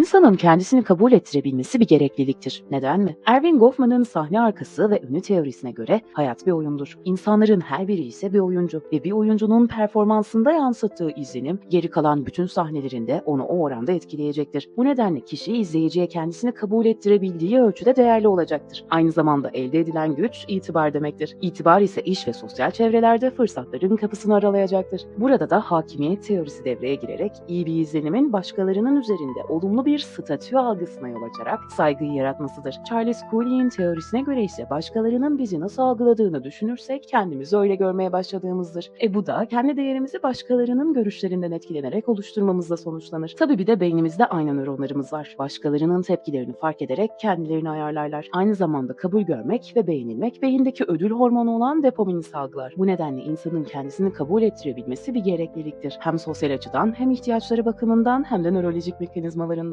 İnsanın kendisini kabul ettirebilmesi bir gerekliliktir. Neden mi? Erving Goffman'ın sahne arkası ve önü teorisine göre hayat bir oyundur. İnsanların her biri ise bir oyuncu ve bir oyuncunun performansında yansıttığı izlenim geri kalan bütün sahnelerinde onu o oranda etkileyecektir. Bu nedenle kişi izleyiciye kendisini kabul ettirebildiği ölçüde değerli olacaktır. Aynı zamanda elde edilen güç itibar demektir. İtibar ise iş ve sosyal çevrelerde fırsatların kapısını aralayacaktır. Burada da hakimiyet teorisi devreye girerek iyi bir izlenimin başkalarının üzerinde olumlu bir statü algısına yol açarak saygıyı yaratmasıdır. Charles Cooley'in teorisine göre ise başkalarının bizi nasıl algıladığını düşünürsek kendimizi öyle görmeye başladığımızdır. E bu da kendi değerimizi başkalarının görüşlerinden etkilenerek oluşturmamızla sonuçlanır. Tabii bir de beynimizde aynı nöronlarımız var. Başkalarının tepkilerini fark ederek kendilerini ayarlarlar. Aynı zamanda kabul görmek ve beğenilmek beyindeki ödül hormonu olan dopamini salgılar. Bu nedenle insanın kendisini kabul ettirebilmesi bir gerekliliktir. Hem sosyal açıdan hem ihtiyaçları bakımından hem de nörolojik mekanizmalarından.